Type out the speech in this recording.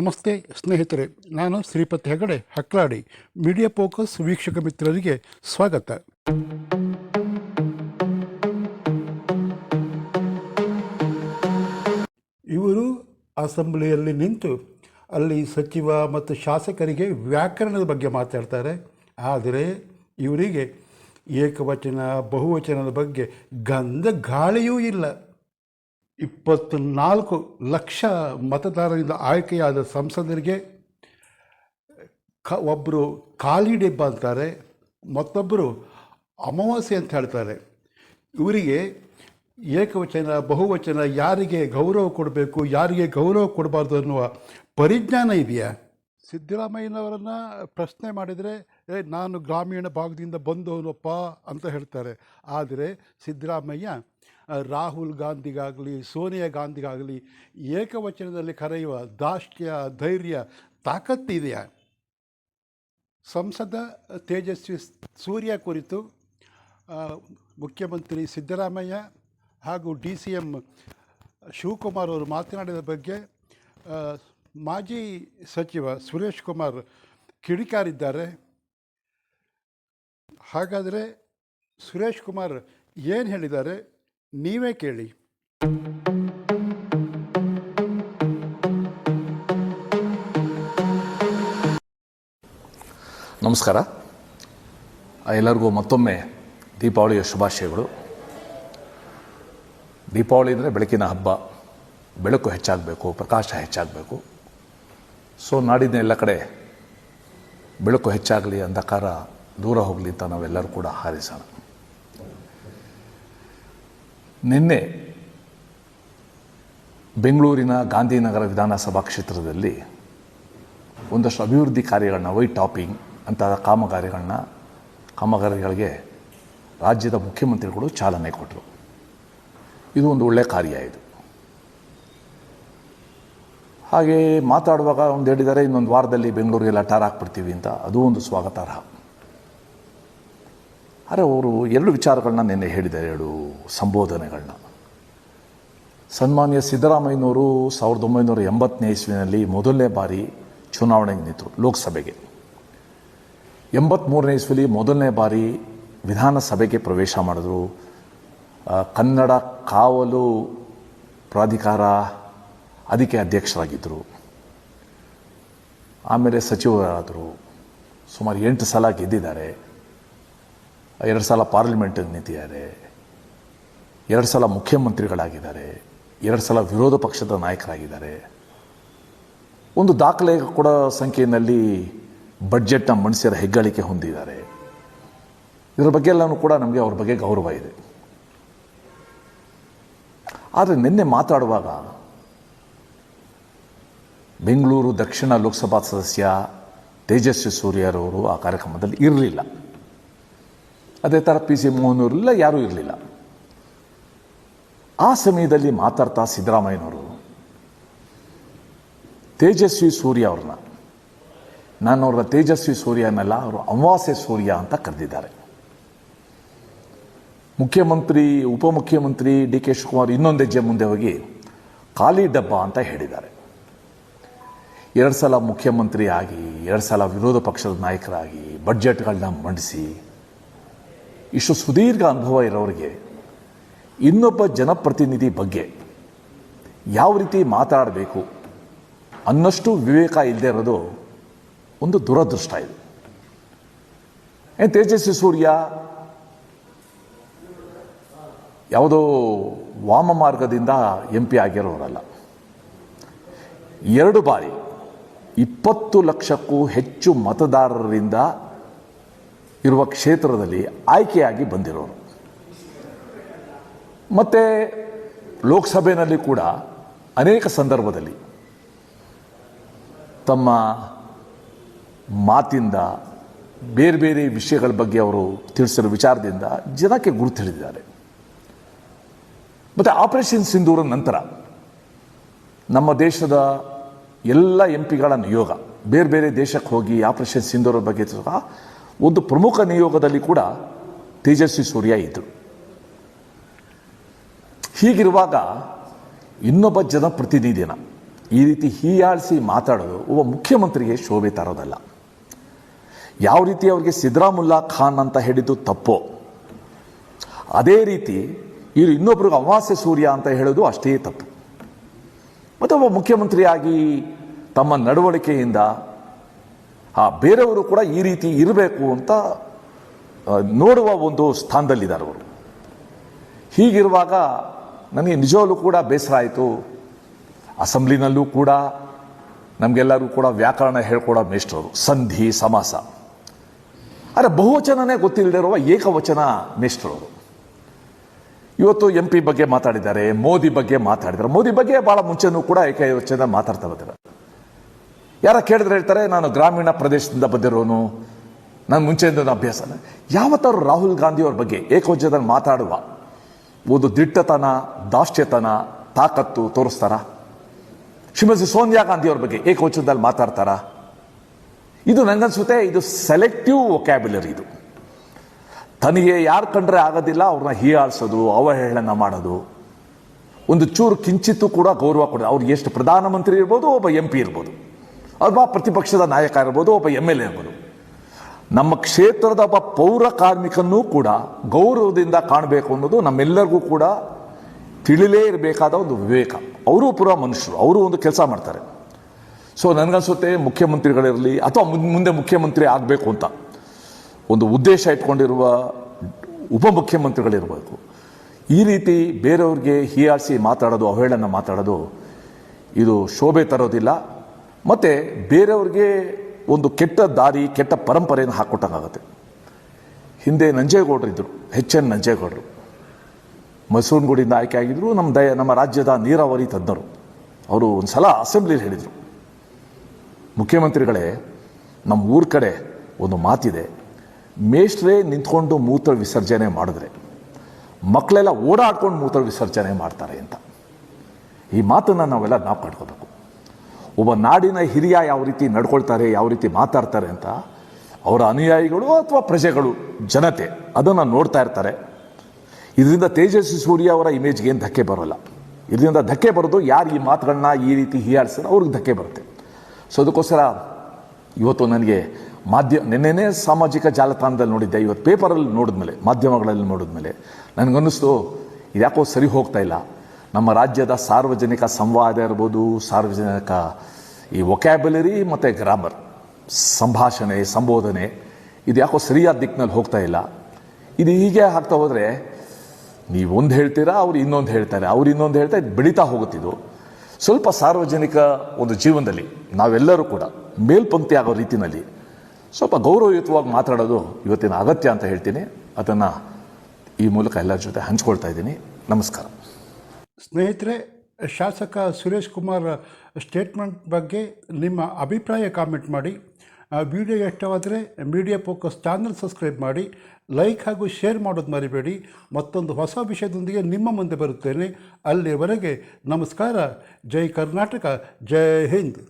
ನಮಸ್ತೆ ಸ್ನೇಹಿತರೆ, ನಾನು ಶ್ರೀಪತಿ ಹೆಗಡೆ, ಹಕ್ಲಾಡಿ, ಮೀಡಿಯಾ ಫೋಕಸ್ ವೀಕ್ಷಕ ಮಿತ್ರರಿಗೆ ಸ್ವಾಗತ. ಇವರು ಅಸೆಂಬ್ಲಿಯಲ್ಲಿ ನಿಂತು ಅಲ್ಲಿ ಸಚಿವ ಮತ್ತು ಶಾಸಕರಿಗೆ ವ್ಯಾಕರಣದ ಬಗ್ಗೆ ಮಾತಾಡ್ತಾರೆ. ಆದರೆ ಇವರಿಗೆ ಏಕವಚನ, ಬಹುವಚನದ ಬಗ್ಗೆ ಗಂಧ ಗಾಳಿಯೂ ಇಲ್ಲ. ಇಪ್ಪತ್ತ್ನಾಲ್ಕು ಲಕ್ಷ ಮತದಾರರಿಂದ ಆಯ್ಕೆಯಾದ ಸಂಸದರಿಗೆ ಕ ಒಬ್ಬರು ಖಾಲಿ ಡಿಬ್ಬ ಅಂತಾರೆ ಮತ್ತೊಬ್ಬರು ಅಮಾವಾಸ್ಯೆ ಅಂತ ಹೇಳ್ತಾರೆ. ಇವರಿಗೆ ಏಕವಚನ, ಬಹುವಚನ, ಯಾರಿಗೆ ಗೌರವ ಕೊಡಬೇಕು, ಯಾರಿಗೆ ಗೌರವ ಕೊಡಬಾರ್ದು ಅನ್ನುವ ಪರಿಜ್ಞಾನ ಇದೆಯಾ? ಸಿದ್ದರಾಮಯ್ಯನವರನ್ನು ಪ್ರಶ್ನೆ ಮಾಡಿದರೆ, ಏ, ನಾನು ಗ್ರಾಮೀಣ ಭಾಗದಿಂದ ಬಂದವನಪ್ಪ ಅಂತ ಹೇಳ್ತಾರೆ. ಆದರೆ ಸಿದ್ದರಾಮಯ್ಯ ರಾಹುಲ್ ಗಾಂಧಿಗಾಗಲಿ, ಸೋನಿಯಾ ಗಾಂಧಿಗಾಗಲಿ ಏಕವಚನದಲ್ಲಿ ಕರೆಯುವ ದಾಷ್ಟ್ಯ, ಧೈರ್ಯ, ತಾಕತ್ತಿದೆಯಾ? ಸಂಸದ ತೇಜಸ್ವಿ ಸೂರ್ಯ ಕುರಿತು ಮುಖ್ಯಮಂತ್ರಿ ಸಿದ್ದರಾಮಯ್ಯ ಹಾಗೂ ಡಿ ಸಿ ಎಂ ಶಿವಕುಮಾರ್ ಅವರು ಮಾತನಾಡಿದ ಬಗ್ಗೆ ಮಾಜಿ ಸಚಿವ ಸುರೇಶ್ ಕುಮಾರ್ ಕಿಡಿಕಾರಿದ್ದಾರೆ. ಹಾಗಾದರೆ ಸುರೇಶ್ ಕುಮಾರ್ ಏನು ಹೇಳಿದ್ದಾರೆ? ನೀವೇ ಕೇಳಿ. ನಮಸ್ಕಾರ. ಎಲ್ಲರಿಗೂ ಮತ್ತೊಮ್ಮೆ ದೀಪಾವಳಿಯ ಶುಭಾಶಯಗಳು. ದೀಪಾವಳಿ ಅಂದರೆ ಬೆಳಕಿನ ಹಬ್ಬ. ಬೆಳಕು ಹೆಚ್ಚಾಗಬೇಕು, ಪ್ರಕಾಶ ಹೆಚ್ಚಾಗಬೇಕು. ಸೊ ನಾಡಿನ ಎಲ್ಲ ಕಡೆ ಬೆಳಕು ಹೆಚ್ಚಾಗಲಿ ಅಂಧಕಾರ ದೂರ ಹೋಗಲಿ ಅಂತ ನಾವೆಲ್ಲರೂ ಕೂಡ ಹಾರೈಸೋಣ. ನಿನ್ನೆ ಬೆಂಗಳೂರಿನ ಗಾಂಧಿನಗರ ವಿಧಾನಸಭಾ ಕ್ಷೇತ್ರದಲ್ಲಿ ಒಂದಷ್ಟು ಅಭಿವೃದ್ಧಿ ಕಾರ್ಯಗಳನ್ನ ವೈಟ್ ಟಾಪಿಂಗ್ ಅಂತ ಕಾಮಗಾರಿಗಳನ್ನ, ಕಾಮಗಾರಿಗಳಿಗೆ ರಾಜ್ಯದ ಮುಖ್ಯಮಂತ್ರಿಗಳು ಚಾಲನೆ ಕೊಟ್ಟರು ಇದು ಒಂದು ಒಳ್ಳೆಯ ಕಾರ್ಯ ಇದು. ಹಾಗೆ ಮಾತಾಡುವಾಗ ಒಂದು ಹೇಳಿದ್ದಾರೆ ಇನ್ನೊಂದು ವಾರದಲ್ಲಿ ಬೆಂಗಳೂರಿಗೆಲ್ಲ ಟಾರ್ ಹಾಕ್ಬಿಡ್ತೀವಿ ಅಂತ, ಅದು ಒಂದು ಸ್ವಾಗತಾರ್ಹ. ಆದರೆ ಅವರು ಎರಡು ವಿಚಾರಗಳನ್ನ ನಿನ್ನೆ ಹೇಳಿದೆ ಎರಡು ಸಂಬೋಧನೆಗಳನ್ನ. ಸನ್ಮಾನ್ಯ ಸಿದ್ದರಾಮಯ್ಯನವರು ಸಾವಿರದ ಒಂಬೈನೂರ ಎಂಬತ್ತನೇ ಇಸ್ವಿನಲ್ಲಿ ಮೊದಲನೇ ಬಾರಿ ಚುನಾವಣೆಗೆ ನಿಂತರು, ಲೋಕಸಭೆಗೆ. ಎಂಬತ್ತ್ಮೂರನೇ ಇಸ್ವಿಲಿ ಮೊದಲನೇ ಬಾರಿ ವಿಧಾನಸಭೆಗೆ ಪ್ರವೇಶ ಮಾಡಿದ್ರು. ಕನ್ನಡ ಕಾವಲು ಪ್ರಾಧಿಕಾರ ಅದಕ್ಕೆ ಅಧ್ಯಕ್ಷರಾಗಿದ್ದರು. ಆಮೇಲೆ ಸಚಿವರಾದರು. ಸುಮಾರು ಎಂಟು ಸಲ ಗೆದ್ದಿದ್ದಾರೆ. ಎರಡು ಸಲ ಪಾರ್ಲಿಮೆಂಟಿಗೆ ನಿಂತಿದ್ದಾರೆ ಎರಡು ಸಲ ಮುಖ್ಯಮಂತ್ರಿಗಳಾಗಿದ್ದಾರೆ, ಎರಡು ಸಲ ವಿರೋಧ ಪಕ್ಷದ ನಾಯಕರಾಗಿದ್ದಾರೆ. ಒಂದು ದಾಖಲೆ ಕೂಡ ಸಂಖ್ಯೆಯಲ್ಲಿ ಬಡ್ಜೆಟ್ನ ಮನುಷ್ಯರ ಹೆಗ್ಗಳಿಕೆ ಹೊಂದಿದ್ದಾರೆ. ಇದರ ಬಗ್ಗೆ ಎಲ್ಲನೂ ಕೂಡ ನಮಗೆ ಅವ್ರ ಬಗ್ಗೆ ಗೌರವ ಇದೆ. ಆದರೆ ನಿನ್ನೆ ಮಾತಾಡುವಾಗ ಬೆಂಗಳೂರು ದಕ್ಷಿಣ ಲೋಕಸಭಾ ಸದಸ್ಯ ತೇಜಸ್ವಿ ಸೂರ್ಯರವರು ಆ ಕಾರ್ಯಕ್ರಮದಲ್ಲಿ ಇರಲಿಲ್ಲ. ಅದೇ ಥರ ಪಿ ಸಿ ಮೋಹನ್ ಅವರೆಲ್ಲ ಯಾರೂ ಇರಲಿಲ್ಲ. ಆ ಸಮಯದಲ್ಲಿ ಮಾತಾಡ್ತಾ ಸಿದ್ದರಾಮಯ್ಯನವರು, ತೇಜಸ್ವಿ ಸೂರ್ಯ ಅವ್ರನ್ನ. ನಾನು ಅವರ ತೇಜಸ್ವಿ ಸೂರ್ಯನಲ್ಲ ಅವರು ಅಮಾವಾಸ್ಯ ಸೂರ್ಯ ಅಂತ ಕರೆದಿದ್ದಾರೆ. ಮುಖ್ಯಮಂತ್ರಿ, ಉಪಮುಖ್ಯಮಂತ್ರಿ ಡಿ ಕೆ ಶಿವಕುಮಾರ್ ಇನ್ನೊಂದು ಹೆಜ್ಜೆ ಮುಂದೆ ಹೋಗಿ ಖಾಲಿ ಡಬ್ಬ ಅಂತ ಹೇಳಿದ್ದಾರೆ. ಎರಡು ಸಲ ಮುಖ್ಯಮಂತ್ರಿ ಆಗಿ ಎರಡು ಸಲ ವಿರೋಧ ಪಕ್ಷದ ನಾಯಕರಾಗಿ ಬಡ್ಜೆಟ್ಗಳನ್ನ ಮಂಡಿಸಿ ಇಷ್ಟು ಸುದೀರ್ಘ ಅನುಭವ ಇರೋರಿಗೆ ಇನ್ನೊಬ್ಬ ಜನಪ್ರತಿನಿಧಿ ಬಗ್ಗೆ ಯಾವ ರೀತಿ ಮಾತಾಡಬೇಕು ಅನ್ನಷ್ಟು ವಿವೇಕ ಇಲ್ಲದೆ ಇರೋದು ಒಂದು ದುರದೃಷ್ಟ ಇದು. ತೇಜಸ್ವಿ ಸೂರ್ಯ, ಯಾವುದೋ ವಾಮ ಮಾರ್ಗದಿಂದ ಎಂ ಪಿ ಆಗಿರೋರಲ್ಲ. ಎರಡು ಬಾರಿ ಇಪ್ಪತ್ತು ಲಕ್ಷಕ್ಕೂ ಹೆಚ್ಚು ಮತದಾರರಿಂದ ಇರುವ ಕ್ಷೇತ್ರದಲ್ಲಿ ಆಯ್ಕೆಯಾಗಿ ಬಂದಿರೋರು. ಮತ್ತು ಲೋಕಸಭೆಯಲ್ಲಿ ಕೂಡ ಅನೇಕ ಸಂದರ್ಭದಲ್ಲಿ ತಮ್ಮ ಮಾತಿಂದ ಬೇರೆ ಬೇರೆ ವಿಷಯಗಳ ಬಗ್ಗೆ ಅವರು ತಿಳಿಸಿರೋ ವಿಚಾರದಿಂದ ಜನಕ್ಕೆ ಗುರುತು ಹಿಡಿದಿದ್ದಾರೆ ಮತ್ತು ಆಪರೇಷನ್ ಸಿಂಧೂರ ನಂತರ ನಮ್ಮ ದೇಶದ ಎಲ್ಲ ಎಂ ಪಿಗಳ ನಿಯೋಗ, ಬೇರೆ ಬೇರೆ ದೇಶಕ್ಕೆ ಹೋಗಿ ಆಪರೇಷನ್ ಸಿಂಧೂರ ಬಗ್ಗೆ ಒಂದು ಪ್ರಮುಖ ನಿಯೋಗದಲ್ಲಿ ಕೂಡ ತೇಜಸ್ವಿ ಸೂರ್ಯ ಇದ್ದರು ಹೀಗಿರುವಾಗ ಇನ್ನೊಬ್ಬ ಜನಪ್ರತಿನಿಧಿನ ಈ ರೀತಿ ಹೀಯಾಳಿಸಿ ಮಾತಾಡೋದು ಒಬ್ಬ ಮುಖ್ಯಮಂತ್ರಿಗೆ ಶೋಭೆ ತರೋದಲ್ಲ. ಯಾವ ರೀತಿ ಅವರಿಗೆ ಸಿದ್ದರಾಮುಲ್ಲಾ ಖಾನ್ ಅಂತ ಹೇಳಿದ್ದು ತಪ್ಪೋ, ಅದೇ ರೀತಿ ಇವರು ಇನ್ನೊಬ್ರಿಗೆ ಅಮಾವಾಸ್ಯ ಸೂರ್ಯ ಅಂತ ಹೇಳೋದು ಅಷ್ಟೇ ತಪ್ಪು. ಮತ್ತು ಒಬ್ಬ ಮುಖ್ಯಮಂತ್ರಿಯಾಗಿ ತಮ್ಮ ನಡವಳಿಕೆಯಿಂದ ಆ ಬೇರೆಯವರು ಕೂಡ ಈ ರೀತಿ ಇರಬೇಕು ಅಂತ ನೋಡುವ ಒಂದು ಸ್ಥಾನದಲ್ಲಿದ್ದಾರೆ ಅವರು. ಹೀಗಿರುವಾಗ ನನಗೆ ನಿಜವಾಗ್ಲೂ ಕೂಡ ಬೇಸರ ಆಯಿತು. ಅಸೆಂಬ್ಲಿನಲ್ಲೂ ಕೂಡ ನಮಗೆಲ್ಲರೂ ಕೂಡ ವ್ಯಾಕರಣ ಹೇಳ್ಕೊಡೋ ಮೇಷ್ಟ್ರವರು ಸಂಧಿ, ಸಮಾಸ. ಆದರೆ ಬಹುವಚನನೇ ಗೊತ್ತಿಲ್ಲದಿರುವ ಏಕವಚನ ಮೇಷ್ಟ್ರವರು ಇವತ್ತು ಎಂ ಪಿ ಬಗ್ಗೆ ಮಾತಾಡಿದ್ದಾರೆ, ಮೋದಿ ಬಗ್ಗೆ ಮಾತಾಡಿದ್ದಾರೆ. ಮೋದಿ ಬಗ್ಗೆ ಭಾಳ ಮುಂಚೆನೂ ಕೂಡ ಏಕವಚನ ಮಾತಾಡ್ತಾ ಬರ್ತಾರೆ. ಯಾರ ಕೇಳಿದ್ರೆ ಹೇಳ್ತಾರೆ, ನಾನು ಗ್ರಾಮೀಣ ಪ್ರದೇಶದಿಂದ ಬಂದಿರೋನು, ನಾನು ಮುಂಚೆಯಿಂದ ಅಭ್ಯಾಸ. ಯಾವತ್ತಾರು ರಾಹುಲ್ ಗಾಂಧಿ ಅವ್ರ ಬಗ್ಗೆ ಏಕವಜ್ಯದಲ್ಲಿ ಮಾತಾಡುವ ಒಂದು ದಿಟ್ಟತನ ದಾಷ್ಟ್ಯತನ ತಾಕತ್ತು ತೋರಿಸ್ತಾರ? ಶ್ರೀಮತಿ ಸೋನಿಯಾ ಗಾಂಧಿ ಅವ್ರ ಬಗ್ಗೆ ಏಕವಚನದಲ್ಲಿ ಮಾತಾಡ್ತಾರ? ಇದು ನನಗನ್ಸುತ್ತೆ ಇದು ಸೆಲೆಕ್ಟಿವ್ ವೊಕ್ಯಾಬ್ಯುಲರಿ ಇದು. ತನಗೆ ಯಾರು ಕಂಡ್ರೆ ಆಗೋದಿಲ್ಲ ಅವ್ರನ್ನ ಹೀಯಾಳಿಸೋದು, ಅವಹೇಳನ ಮಾಡೋದು. ಒಂದು ಚೂರು ಕಿಂಚಿತ್ತು ಕೂಡ ಗೌರವ ಕೊಡೋದು. ಅವ್ರು ಎಷ್ಟು ಪ್ರಧಾನಮಂತ್ರಿ ಇರ್ಬೋದು, ಒಬ್ಬ ಎಂ ಪಿ ಇರ್ಬೋದು. ಒಬ್ಬ ಪ್ರತಿಪಕ್ಷದ ನಾಯಕ ಇರ್ಬೋದು, ಒಬ್ಬ ಎಂ ಎಲ್ ಎ ಇರ್ಬೋದು ನಮ್ಮ ಕ್ಷೇತ್ರದ ಒಬ್ಬ ಪೌರ ಕಾರ್ಮಿಕನ್ನೂ ಕೂಡ ಗೌರವದಿಂದ ಕಾಣಬೇಕು ಅನ್ನೋದು ನಮ್ಮೆಲ್ಲರಿಗೂ ಕೂಡ ತಿಳಿಲೇ ಇರಬೇಕಾದ ಒಂದು ವಿವೇಕ. ಅವರು ಪುರ ಮನುಷ್ಯರು, ಅವರು ಒಂದು ಕೆಲಸ ಮಾಡ್ತಾರೆ. ಸೊ ನನಗನ್ಸುತ್ತೆ ಮುಖ್ಯಮಂತ್ರಿಗಳಿರಲಿ, ಅಥವಾ ಮುಂದೆ ಮುಖ್ಯಮಂತ್ರಿ ಆಗಬೇಕು ಅಂತ ಒಂದು ಉದ್ದೇಶ ಇಟ್ಕೊಂಡಿರುವ ಉಪಮುಖ್ಯಮಂತ್ರಿಗಳಿರಬೇಕು ಈ ರೀತಿ ಬೇರೆಯವ್ರಿಗೆ ಹೀಯಾಳಿಸಿ ಮಾತಾಡೋದು, ಅವಹೇಳನ ಮಾತಾಡೋದು ಇದು ಶೋಭೆ ತರೋದಿಲ್ಲ. ಮತ್ತು ಬೇರೆಯವ್ರಿಗೆ ಒಂದು ಕೆಟ್ಟ ದಾರಿ, ಕೆಟ್ಟ ಪರಂಪರೆಯನ್ನು ಹಾಕ್ಕೊಟ್ಟಂಗಾಗತ್ತೆ ಹಿಂದೆ ನಂಜೇಗೌಡರು ಇದ್ದರು ಎಚ್ ಎನ್ ನಂಜೇಗೌಡರು. ಮೈಸೂರಿನಗುಡಿಯಿಂದ ಆಯ್ಕೆ ಆಗಿದ್ದರು ನಮ್ಮ ದಯ, ನಮ್ಮ ರಾಜ್ಯದ ನೀರಾವರಿ ತಜ್ಞರು. ಅವರು ಒಂದು ಸಲ ಅಸೆಂಬ್ಲಿಲಿ ಹೇಳಿದರು. ಮುಖ್ಯಮಂತ್ರಿಗಳೇ ನಮ್ಮ ಊರ ಕಡೆ ಒಂದು ಮಾತಿದೆ. ಮೇಷ್ಟ್ರೇ ನಿಂತ್ಕೊಂಡು ಮೂತ್ರ ವಿಸರ್ಜನೆ ಮಾಡಿದ್ರೆ ಮಕ್ಕಳೆಲ್ಲ ಓಡಾಡ್ಕೊಂಡು ಮೂತ್ರ ವಿಸರ್ಜನೆ ಮಾಡ್ತಾರೆ ಅಂತ. ಈ ಮಾತನ್ನು ನಾವೆಲ್ಲ ನಾವು ಒಬ್ಬ ನಾಡಿನ ಹಿರಿಯ ಯಾವ ರೀತಿ ನಡ್ಕೊಳ್ತಾರೆ, ಯಾವ ರೀತಿ ಮಾತಾಡ್ತಾರೆ ಅಂತ ಅವರ ಅನುಯಾಯಿಗಳು ಅಥವಾ ಪ್ರಜೆಗಳು, ಜನತೆ ಅದನ್ನು ನೋಡ್ತಾ ಇರ್ತಾರೆ. ಇದರಿಂದ ತೇಜಸ್ವಿ ಸೂರ್ಯ ಅವರ ಇಮೇಜ್ಗೆ ಏನು ಧಕ್ಕೆ ಬರೋಲ್ಲ. ಇದರಿಂದ ಧಕ್ಕೆ ಬರೋದು ಯಾರು ಈ ಮಾತುಗಳನ್ನ ಈ ರೀತಿ ಹೀಯಾಡಿಸಿದ್ರೆ ಅವ್ರಿಗೆ ಧಕ್ಕೆ ಬರುತ್ತೆ. ಸೊ ಅದಕ್ಕೋಸ್ಕರ ಇವತ್ತು ನನಗೆ ಮಾಧ್ಯಮ ನಿನ್ನೆನೇ ಸಾಮಾಜಿಕ ಜಾಲತಾಣದಲ್ಲಿ ನೋಡಿದ್ದೆ, ಇವತ್ತು ಪೇಪರಲ್ಲಿ ನೋಡಿದ್ಮೇಲೆ, ಮಾಧ್ಯಮಗಳಲ್ಲಿ ನೋಡಿದ್ಮೇಲೆ, ನನಗನ್ನಿಸ್ತು, ಇದ್ಯಾಕೋ ಸರಿ ಹೋಗ್ತಾ ಇಲ್ಲ ನಮ್ಮ ರಾಜ್ಯದ ಸಾರ್ವಜನಿಕ ಸಂವಾದ ಇರ್ಬೋದು, ಸಾರ್ವಜನಿಕ ಈ ವೊಕ್ಯಾಬ್ಯುಲರಿ ಮತ್ತು ಗ್ರಾಮರ್ ಸಂಭಾಷಣೆ, ಸಂಬೋಧನೆ, ಇದು ಯಾಕೋ ಸರಿಯಾದ ದಿಕ್ಕಿನಲ್ಲಿ ಹೋಗ್ತಾ ಇಲ್ಲ. ಇದು ಹೀಗೆ ಆಗ್ತಾ ಹೋದರೆ, ನೀವು ಒಂದು ಹೇಳ್ತೀರಾ, ಅವ್ರು ಇನ್ನೊಂದು ಹೇಳ್ತಾರೆ. ಅವ್ರು ಇನ್ನೊಂದು ಹೇಳ್ತಾ ಇದು ಬೆಳೀತಾ ಹೋಗುತ್ತಿದ್ದು. ಸ್ವಲ್ಪ ಸಾರ್ವಜನಿಕ ಒಂದು ಜೀವನದಲ್ಲಿ, ನಾವೆಲ್ಲರೂ ಕೂಡ ಮೇಲ್ಪಂಕ್ತಿ ಆಗೋ ರೀತಿಯಲ್ಲಿ ಸ್ವಲ್ಪ ಗೌರವಯುತವಾಗಿ ಮಾತಾಡೋದು ಇವತ್ತಿನ ಅಗತ್ಯ ಅಂತ ಹೇಳ್ತೀನಿ. ಅದನ್ನು ಈ ಮೂಲಕ ಎಲ್ಲರ ಜೊತೆ ಹಂಚ್ಕೊಳ್ತಾ ಇದ್ದೀನಿ. ನಮಸ್ಕಾರ. ಸ್ನೇಹಿತರೆ, ಶಾಸಕ ಸುರೇಶ್ ಕುಮಾರ್ ಸ್ಟೇಟ್ಮೆಂಟ್ ಬಗ್ಗೆ ನಿಮ್ಮ ಅಭಿಪ್ರಾಯ ಕಾಮೆಂಟ್ ಮಾಡಿ. ವಿಡಿಯೋ ಇಷ್ಟವಾದರೆ ಮೀಡಿಯಾ ಫೋಕಸ್ ಚಾನಲ್ ಸಬ್ಸ್ಕ್ರೈಬ್ ಮಾಡಿ. ಲೈಕ್ ಹಾಗೂ ಶೇರ್ ಮಾಡೋದು ಮರಿಬೇಡಿ. ಮತ್ತೊಂದು ಹೊಸ ವಿಷಯದೊಂದಿಗೆ ನಿಮ್ಮ ಮುಂದೆ ಬರುತ್ತೇನೆ. ಅಲ್ಲಿವರೆಗೆ ನಮಸ್ಕಾರ. ಜೈ ಕರ್ನಾಟಕ. ಜೈ ಹಿಂದ್.